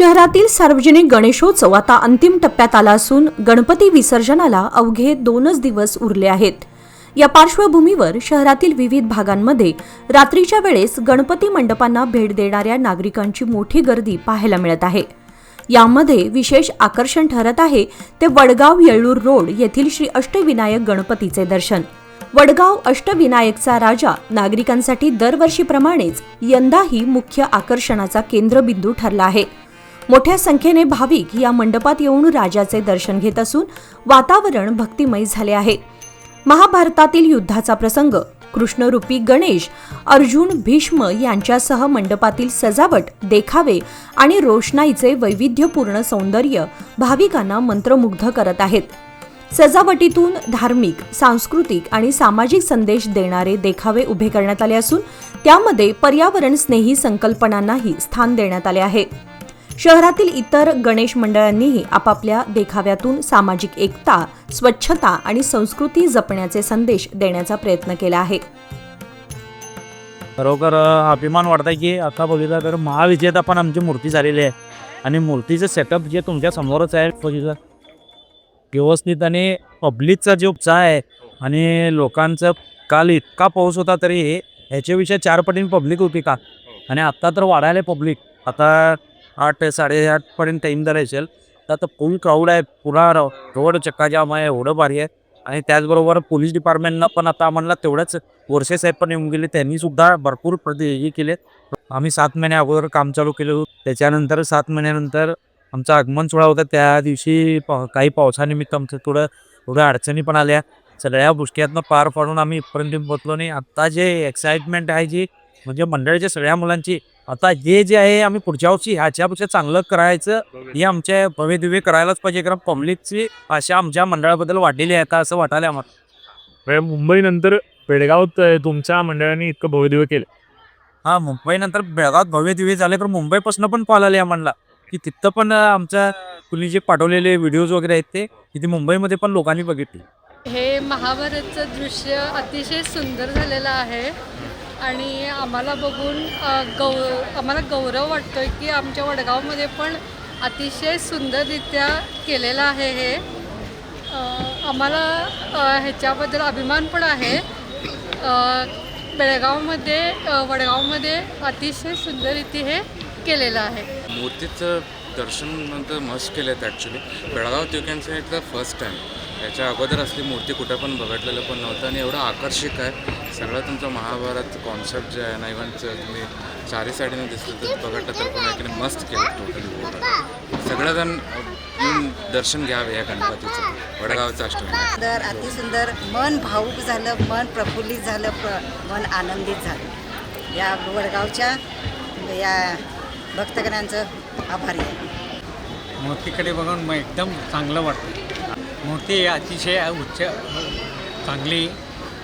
शहरातील सार्वजनिक गणेशोत्सव आता अंतिम टप्प्यात आला असून गणपती विसर्जनाला अवघे दोनच दिवस उरले आहेत. या पार्श्वभूमीवर शहरातील विविध भागांमध्ये रात्रीच्या वेळेस गणपती मंडपांना भेट देणाऱ्या नागरिकांची मोठी गर्दी पाहायला मिळत आहे. यामध्ये विशेष आकर्षण ठरत आहे ते वडगाव येळूर रोड येथील श्री अष्टविनायक गणपतीचे दर्शन. वडगाव अष्टविनायकचा राजा नागरिकांसाठी दरवर्षीप्रमाणेच यंदाही मुख्य आकर्षणाचा केंद्रबिंदू ठरला आहे. मोठ्या संख्येने भाविक या मंडपात येऊन राजाचे दर्शन घेत असून वातावरण भक्तिमय झाले आहे. महाभारतातील युद्धाचा प्रसंग कृष्णरूपी गणेश अर्जुन भीष्म यांच्यासह मंडपातील सजावट देखावे आणि रोषणाईचे वैविध्यपूर्ण सौंदर्य भाविकांना मंत्रमुग्ध करत आहेत. सजावटीतून धार्मिक सांस्कृतिक आणि सामाजिक संदेश देणारे देखावे उभे करण्यात आले असून त्यामध्ये पर्यावरण स्नेही संकल्पनांनाही स्थान देण्यात आले आहे. शहरातील इतर गणेश मंडळांनीही आपापल्या देखाव्यातून सामाजिक एकता स्वच्छता आणि संस्कृती जपण्याचे संदेश देण्याचा प्रयत्न केला आहे. खरोखर अभिमान वाटतंय की आता बघितलं तर महाविजेता पण आमची मूर्ती झालेली आहे. आणि मूर्तीचं सेटअप जे तुमच्या समोरच आहे बघितलं. व्यवस्थित आणि पब्लिकचा जो उत्साह आहे आणि लोकांचं काल इतका पाऊस होता तरी ह्याच्याविषयी चार पटीने पब्लिक होती का? आणि आत्ता तर वाढायला पब्लिक आता आठ साडेआठपर्यंत टाईम झाला असेल तर आता फुल क्राऊड आहे पुन्हा रोड चक्काजाम आहे एवढं भारी आहे. आणि त्याचबरोबर पोलीस डिपार्टमेंटनं पण आता आम्हाला तेवढंच वर्षे साहेब पण येऊन गेले. त्यांनी सुद्धा भरपूर प्रति हे केले. आम्ही सात महिने अगोदर काम चालू केलं होतं. त्याच्यानंतर सात महिन्यानंतर आमचं आगमन सोहळा होता. त्या दिवशी काही पावसानिमित्त आमचं थोडं थोड्या अडचणी पण आल्या. सगळ्या गोष्टीतनं पार पाडून आम्ही इथपर्यंत पोहोचलो नाही आत्ता जे एक्साइटमेंट आहे जी म्हणजे मंडळाच्या सगळ्या मुलांची आता जे जे आहे आम्ही पुढच्या वर्षी ह्याच्यापेक्षा चांगलं करायचं. हे आमच्या भव्य दिव्य करायलाच पाहिजे कारण पब्लिकची आशा आमच्या मंडळाबद्दल वाढलेली आहे आता असं वाटायला आम्हाला. म्हणजे मुंबईनंतर पेडगावात अ, तुमच्या मंडळाने इतकं भव्यदिव्य केलं. हा मुंबईनंतर बेळगावात भव्य दिव्य झाले तर मुंबईपासून पण कॉल आले आम्हाला. की तिथं पण आमच्या कुणी जे पाठवलेले व्हिडिओज वगैरे आहेत ते तिथे मुंबईमध्ये पण लोकांनी बघितले. हे महाभारतचं दृश्य अतिशय सुंदर झालेलं आहे. आणि आम्हाला बघून गौ आम्हाला गौरव वाटतोय की आमच्या वडगावमध्ये पण अतिशय सुंदररित्या केलेलं आहे हे. आम्हाला ह्याच्याबद्दल अभिमान पण आहे. बेळगावमध्ये वडगावमध्ये अतिशय सुंदररीती हे केलेलं आहे. मूर्तीचं दर्शन नंतर मस्त केलं आहेत actually Belgaum you can the first time याच्या अगोदर असली मूर्ती कुठं पण बघितलेलं पण नव्हतं आणि एवढं आकर्षक आहे. सगळं तुमचं महाभारत कॉन्सेप्ट जे आहे ना इव्हन तुम्ही चारी साईडने दिसलं तर बघितलं तर पण आहे की मस्त केलं टोटली सगळेजण येऊन दर्शन घ्यावे या गणपतीचं वडगावचं अष्टमी. सुंदर अतिसुंदर मन भाऊक झालं मन प्रफुल्लित झालं प्र मन आनंदित झालं. या वडगावच्या या भक्तगणांचं आभारी आहे. मूर्तीकडे बघून मग एकदम चांगलं वाटतं. मूर्ती अतिशय उच्च चांगली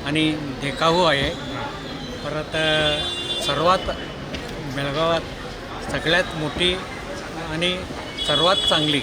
आणि देखाऊ आहे. परत सर्वात बेळगावात सगळ्यात मोठी आणि सर्वात चांगली